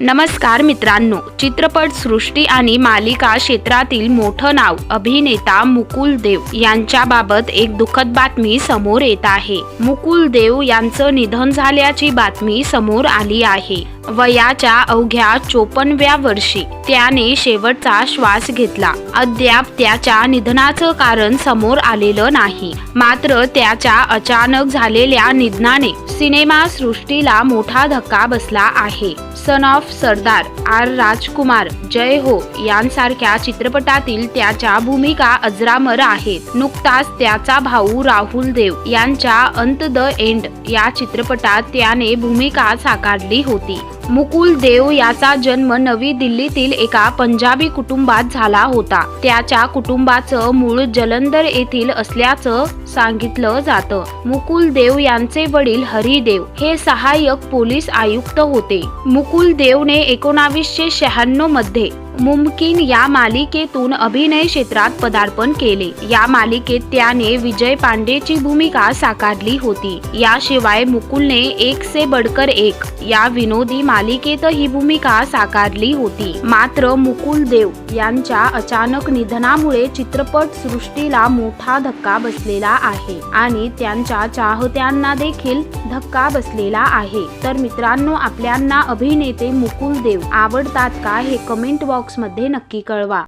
नमस्कार मित्रांनो चित्रपट सृष्टी आणि मालिका क्षेत्रातील मोठं नाव अभिनेता मुकुल देव यांच्याबाबत एक दुःखद बातमी समोर येत आहे. मुकुल देव यांचं निधन झाल्याची बातमी समोर आली आहे. वयाच्या अवघ्या चोपनव्या वर्षी त्याने शेवटचा श्वास घेतला. अद्याप त्याच्या निधनाचं कारण समोर आलेलं नाही. मात्र त्याच्या अचानक झालेल्या निधनाने सिनेमा सृष्टीला मोठा धक्का बसला आहे. Son of Sardar R. राजकुमार जय हो यांसारख्या चित्रपटातील त्याच्या भूमिका अजरामर आहेत. नुकताच त्याचा भाऊ राहुल देव यांच्या अंत द एंड या चित्रपटात त्याने भूमिका साकारली होती. मुकुल देव याचा जन्म नवी दिल्लीतील एका पंजाबी कुटुंबात झाला होता. त्याच्या कुटुंबाचं मूळ जलंधर येथील असल्याचं सांगितलं जातं. मुकुल देव यांचे वडील हरिदेव हे सहाय्यक पोलीस आयुक्त होते. मुकुल देवने एकोणावीसशे शहाण्णवमध्ये मुमकिन या मालिकेतून अभिनय क्षेत्रात पदार्पण केले. या मालिकेत त्याने विजय पांडेची भूमिका साकारली होती. याशिवाय मुकुलने एक से बडकर एक या विनोदी मालिकेत ही भूमिका साकारली होती. मात्र मुकुल देव यांच्या अचानक निधनामुळे चित्रपट सृष्टीला मोठा धक्का बसलेला आहे आणि त्यांच्या चाहत्यांना देखील धक्का बसलेला आहे. तर मित्रांनो आपल्यांना अभिनेते मुकुल देव आवडतात का हे कमेंट बॉक्समध्ये नक्की कळवा.